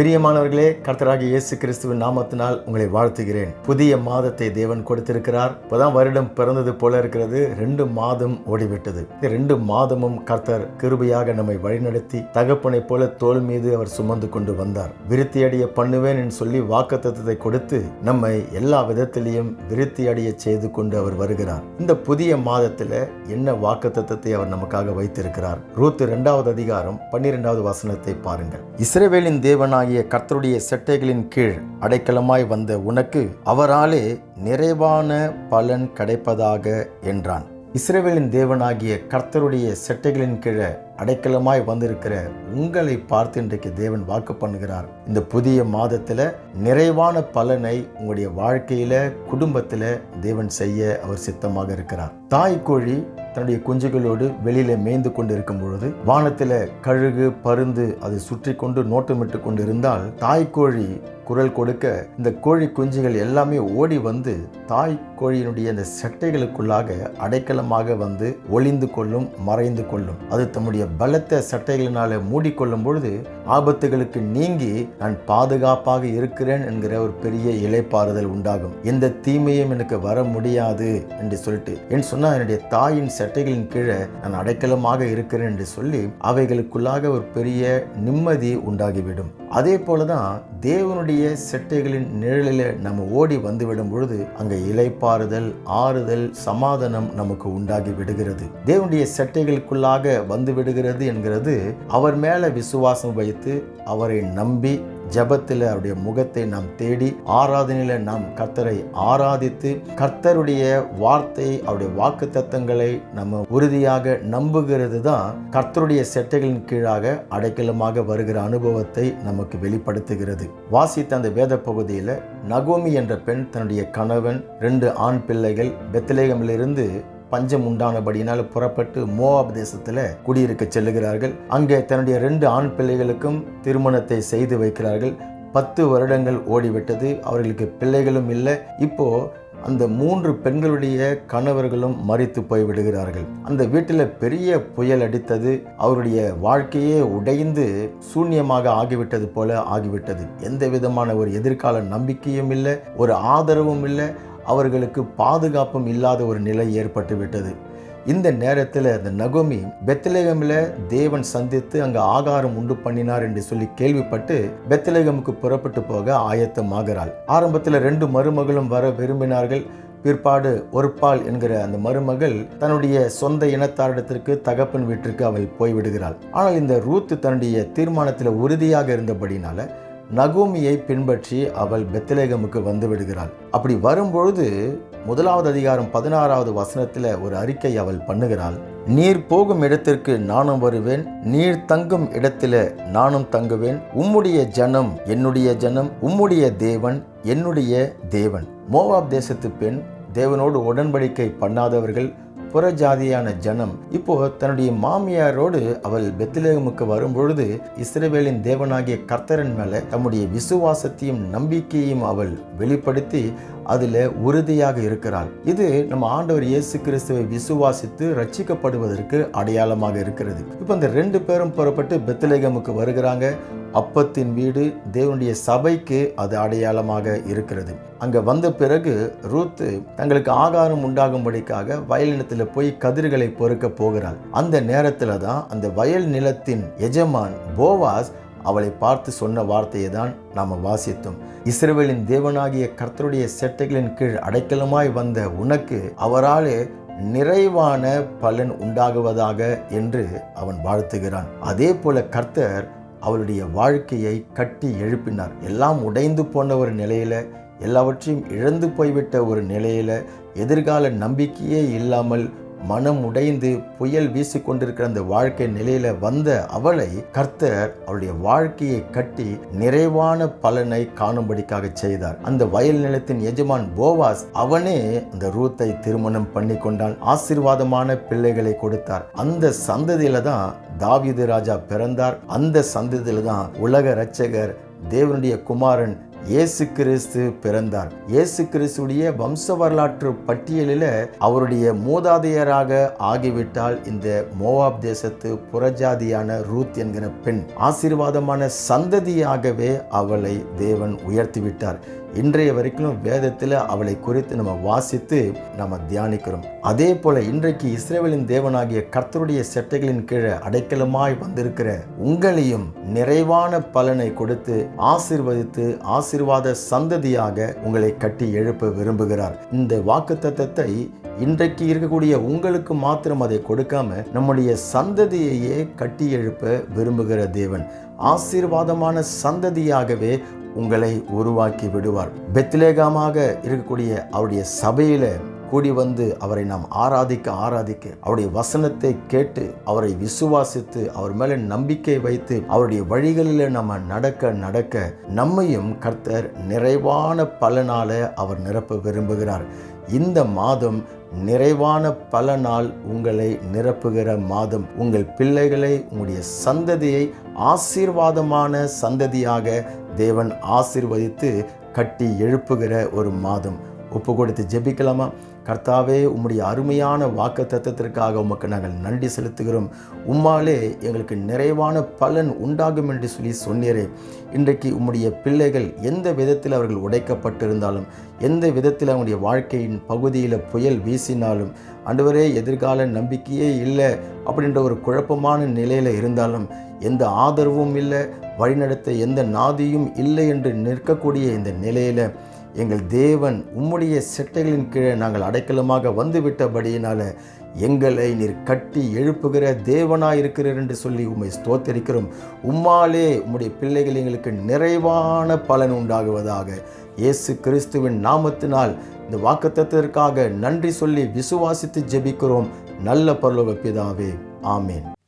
பிரியமானவர்களே கர்த்தராக இயேசு கிறிஸ்துவின் நாமத்தினால் உங்களை வாழ்த்துகிறேன். புதிய மாதத்தை தேவன் கொடுத்திருக்கிறார். இப்போதான் வருடம் பிறந்தது போல இருக்கிறது. ரெண்டு மாதம் ஓடிவிட்டது. ரெண்டு மாதமும் கர்த்தர் கிருபையாக நம்மை வழிநடத்தி தகப்பனை போல தோல் மீது அவர் சுமந்து கொண்டு வந்தார். விருத்தியடைய பண்ணுவேன் என்று சொல்லி வாக்குத்தத்தத்தை கொடுத்து நம்மை எல்லா விதத்திலையும் விருத்தியடைய செய்து கொண்டு அவர் வருகிறார். இந்த புதிய மாதத்துல என்ன வாக்குத்தத்தை அவர் நமக்காக வைத்திருக்கிறார்? ரூத்து இரண்டாவது அதிகாரம் பன்னிரெண்டாவது வசனத்தை பாருங்கள். இஸ்ரவேலின் தேவனாகிய கர்த்தருடைய செட்டைகளின் கீழ் அடைக்கலமாய் வந்த உனக்கு அவராலே நிறைவான பலன் கிடைப்பதாக என்றான். இஸ்ரேவேலின் தேவனாகிய கர்த்தருடைய செட்டைகளின் கீழே அடைக்கலமாய் வந்திருக்கிற உங்களை பார்த்து இன்றைக்கு தேவன் வாக்கு பண்ணுகிறார். இந்த புதிய மாதத்துல நிறைவான பலனை உங்களுடைய வாழ்க்கையில குடும்பத்துல தேவன் செய்ய அவர் சித்தமாக இருக்கிறார். தாய் கோழி தன்னுடைய குஞ்சுகளோடு வெளியில மேய்ந்து கொண்டு இருக்கும் பொழுது வானத்துல கழுகு பருந்து அதை சுற்றி கொண்டு நோட்டமிட்டு கொண்டு இருந்தால் தாய்க்கோழி குரல் கொடுக்க இந்த கோழி குஞ்சுகள் எல்லாமே ஓடி வந்து தாய் கோழியினுடைய அந்த சட்டைகளுக்குள்ளாக அடைக்கலமாக வந்து ஒளிந்து கொள்ளும் மறைந்து கொள்ளும். அது தம்முடைய பலத்த சட்டைகளினால மூடிக்கொள்ளும் பொழுது ஆபத்துகளுக்கு நீங்கி நான் பாதுகாப்பாக இருக்கிறேன் என்கிற ஒரு பெரிய இலைப்பாறுதல் உண்டாகும். எந்த தீமையும் எனக்கு வர முடியாது என்று சொல்லிட்டு என் சொன்னால் என்னுடைய தாயின் சட்டைகளின் கீழே நான் அடைக்கலமாக இருக்கிறேன் என்று சொல்லி அவைகளுக்குள்ளாக ஒரு பெரிய நிம்மதி உண்டாகிவிடும். அதே போல தான் தேவனுடைய செட்டைகளின் நிழலில் நம்ம ஓடி வந்துவிடும் பொழுது அங்கே இலைப்பாறுதல் ஆறுதல் சமாதானம் நமக்கு உண்டாகி விடுகிறது. தேவனுடைய செட்டைகளுக்குள்ளாக வந்து விடுகிறது என்கிறது அவர் மேலே விசுவாசம் வைத்து அவரை நம்பி ஜபத்தில் அவருடைய முகத்தை நாம் தேடி ஆராதனையில் நாம் கர்த்தரை ஆராதித்து கர்த்தருடைய வார்த்தை அவருடைய வாக்கு தத்தங்களை நம்ம உறுதியாக நம்புகிறது தான் கர்த்தருடைய செட்டைகளின் கீழாக அடைக்கலமாக வருகிற அனுபவத்தை நமக்கு வெளிப்படுத்துகிறது. வாசித்த அந்த வேத பகுதியில் நகோமி என்ற பெண் தன்னுடைய கணவன் ரெண்டு ஆண் பிள்ளைகள் பெத்லேகமிலிருந்து பஞ்சம் உண்டானபடியினால் புறப்பட்டு மோவாப் தேசத்தில் குடியிருக்க செல்லுகிறார்கள். அங்கே தன்னுடைய ரெண்டு ஆண் பிள்ளைகளுக்கும் திருமணத்தை செய்து வைக்கிறார்கள். பத்து வருடங்கள் ஓடிவிட்டது. அவர்களுக்கு பிள்ளைகளும் இல்லை. இப்போ அந்த மூன்று பெண்களுடைய கணவர்களும் மறித்து போய் விடுகிறார்கள் அந்த வீட்டில் பெரிய புயல் அடித்தது. அவருடைய வாழ்க்கையே உடைந்து சூன்யமாக ஆகிவிட்டது போல ஆகிவிட்டது. எந்த விதமான ஒரு எதிர்கால நம்பிக்கையும் இல்லை. ஒரு ஆதரவும் இல்லை. அவர்களுக்கு பாதுகாப்பும் இல்லாத ஒரு நிலை ஏற்பட்டு விட்டது. இந்த நேரத்தில் அந்த நகோமி பெத்தலேகமில் தேவன் சந்தித்து அங்கே ஆகாரம் உண்டு பண்ணினார் என்று சொல்லி கேள்விப்பட்டு பெத்தலேகமுக்கு புறப்பட்டு போக ஆயத்தமாகிறாள். ஆரம்பத்தில் ரெண்டு மருமகளும் வர விரும்பினார்கள். பிற்பாடு ஒருப்பால் என்கிற அந்த மருமகள் தன்னுடைய சொந்த இனத்தாரிடத்திற்கு தகப்பன் வீட்டிற்கு அவள் போய்விடுகிறாள். ஆனால் இந்த ரூத் தன்னுடைய தீர்மானத்தில் உறுதியாக இருந்தபடினால நகோமியை பின்பற்றி அவள் பெத்தலேகமுக்கு வந்து விடுகிறாள். அப்படி வரும்பொழுது முதலாவது அதிகாரம் பதினாறாவது வசனத்தில் ஒரு அறிக்கை அவள் பண்ணுகிறாள். நீர் போகும் இடத்திற்கு நானும் வருவேன் நீர் தங்கும் இடத்தில நானும் தங்குவேன். உம்முடைய ஜனம் என்னுடைய ஜனம் உம்முடைய தேவன் என்னுடைய தேவன். மோவாப் தேசத்து பெண் தேவனோடு உடன்படிக்கை பண்ணாதவர்கள் புறஜாதியான ஜனம் இப்போ தன்னுடைய மாமியாரோடு அவள் பெத்திலேகமுக்கு வரும்பொழுது இஸ்ரேவேலின் தேவனாகிய கர்த்தரன் மேல தம்முடைய விசுவாசத்தையும் நம்பிக்கையும் அவள் வெளிப்படுத்தி அதில் உறுதியாக இருக்கிறாள். இது நம்ம ஆண்டவர் இயேசு கிறிஸ்துவை விசுவாசித்து ரட்சிக்கப்படுவதற்கு அடையாளமாக இருக்கிறது. இப்போ இந்த ரெண்டு பேரும் புறப்பட்டு பெத்தலேகமுக்கு வருகிறாங்க. அப்பத்தின் வீடு தேவனுடைய சபைக்கு அது அடையாளமாக இருக்கிறது. அங்கே வந்த பிறகு ரூத்து தங்களுக்கு ஆகாரம் உண்டாகும்படிக்காக வயல் நிலத்தில் போய் கதிர்களை பொறுக்க போகிறாள். அந்த நேரத்தில் தான் அந்த வயல் நிலத்தின் எஜமான் போவாஸ் அவளை பார்த்து சொன்ன வார்த்தையை தான் நாம் வாசித்தோம். இஸ்ரேவேலின் தேவனாகிய கர்த்தருடைய செட்டைகளின் கீழ் அடைக்கலமாய் வந்த உனக்கு அவராலே நிறைவான பலன் உண்டாகுவதாக என்று அவன் வாழ்த்துகிறான். அதே போல கர்த்தர் அவளுடைய வாழ்க்கையை கட்டி எழுப்பினார். எல்லாம் உடைந்து போன ஒரு நிலையில எல்லாவற்றையும் இழந்து போய்விட்ட ஒரு நிலையில எதிர்கால நம்பிக்கையே இல்லாமல் மனம் உடைந்து புயல் வீசிக்கொண்டிருக்கிற அந்த வாழ்க்கை நிலையில வந்த அவளை கர்த்தர் அவளுடைய வாழ்க்கையை கட்டி நிறைவான பலனை காணும்படிக்காக செய்தார். அந்த வயல் நிலத்தின் எஜமான் போவாஸ் அவனே அந்த ரூத்தை திருமணம் பண்ணி கொண்டான் ஆசீர்வாதமான பிள்ளைகளை கொடுத்தார். அந்த சந்ததியில தான் தாவிது ராஜா பிறந்தார். அந்த சந்ததியில தான் உலக ரட்சகர் தேவனுடைய குமாரன் இயேசு கிறிஸ்து பிறந்தார். இயேசு கிறிஸ்துடைய வம்ச வரலாற்று பட்டியலில் அவருடைய மூதாதையராக ஆகிவிட்டால் இந்த மோவாப் தேசத்து புறஜாதியான ரூத் என்கிற பெண் ஆசீர்வாதமான சந்ததியாகவே அவளை தேவன் உயர்த்திவிட்டார். இன்றைய வரைக்கும் வேதத்தில் அவளை குறித்து நம்ம வாசித்து நம்ம தியானிக்கிறோம். அதே போல இன்றைக்கு இஸ்ரேவேலின் தேவனாகிய கர்த்தருடைய செட்டைகளின் கீழே அடைக்கலமாய் வந்திருக்கிற உங்களையும் நிறைவான பலனை கொடுத்து ஆசிர்வதித்து ஆசிர்வாத சந்ததியாக உங்களை கட்டி எழுப்ப விரும்புகிறார். இந்த வாக்கு தத்தத்தை இன்றைக்கு இருக்கக்கூடிய உங்களுக்கு மாத்திரம் அதை கொடுக்காம நம்முடைய சந்ததியையே கட்டி எழுப்ப விரும்புகிற தேவன். ஆசீர்வாதமான சந்ததியாகவே உங்களை உருவாக்கி விடுவார். பெத்லேகமாக இருக்கக்கூடிய அவருடைய சபையில கூடி வந்து அவரை நாம் ஆராதிக்க ஆராதிக்க அவருடைய வசனத்தை கேட்டு அவரை விசுவாசித்து அவர் மேல நம்பிக்கை வைத்து அவருடைய வழிகளில் நம்ம நடக்க நடக்க நம்மையும் கர்த்தர் நிறைவான பலனால அவர் நிரப்ப விரும்புகிறார். இந்த மாதம் நிறைவான பல நாள் உங்களை நிரப்புகிற மாதம். உங்கள் பிள்ளைகளை உங்களுடைய சந்ததியை ஆசீர்வாதமான சந்ததியாக தேவன் ஆசீர்வதித்து கட்டி எழுப்புகிற ஒரு மாதம். ஒப்பு கொடுத்து ஜெபிக்கலாமா? கர்த்தாவே உம்முடைய அருமையான வாக்கு தத்துவத்திற்காக உமக்கு நாங்கள் நன்றி செலுத்துகிறோம். உம்மாலே எங்களுக்கு நிறைவான பலன் உண்டாகும் என்று சொல்லி சொன்னீரே. இன்றைக்கு உம்முடைய பிள்ளைகள் எந்த விதத்தில் அவர்கள் உடைக்கப்பட்டிருந்தாலும் எந்த விதத்தில் அவங்களுடைய வாழ்க்கையின் பகுதியில் புயல் வீசினாலும் அன்றுவரே எதிர்கால நம்பிக்கையே இல்லை அப்படின்ற ஒரு குழப்பமான நிலையில் இருந்தாலும் எந்த ஆதரவும் இல்லை வழிநடத்த எந்த நாதியும் இல்லை என்று நிற்கக்கூடிய இந்த நிலையில் எங்கள் தேவன் உம்முடைய செட்டைகளின் கீழே நாங்கள் அடைக்கலமாக வந்துவிட்டபடியினால எங்களை நீர் கட்டி எழுப்புகிற தேவனாய் இருக்கிறீர் என்று சொல்லி உம்மை ஸ்தோத்தரிக்கிறோம். உம்மாலே உம்முடைய பிள்ளைகள் எங்களுக்கு நிறைவான பலன் உண்டாகுவதாக இயேசு கிறிஸ்துவின் நாமத்தினால் இந்த வாக்குத்தத்திற்காக நன்றி சொல்லி விசுவாசித்து ஜெபிக்கிறோம். நல்ல பரலோக பிதாவே ஆமேன்.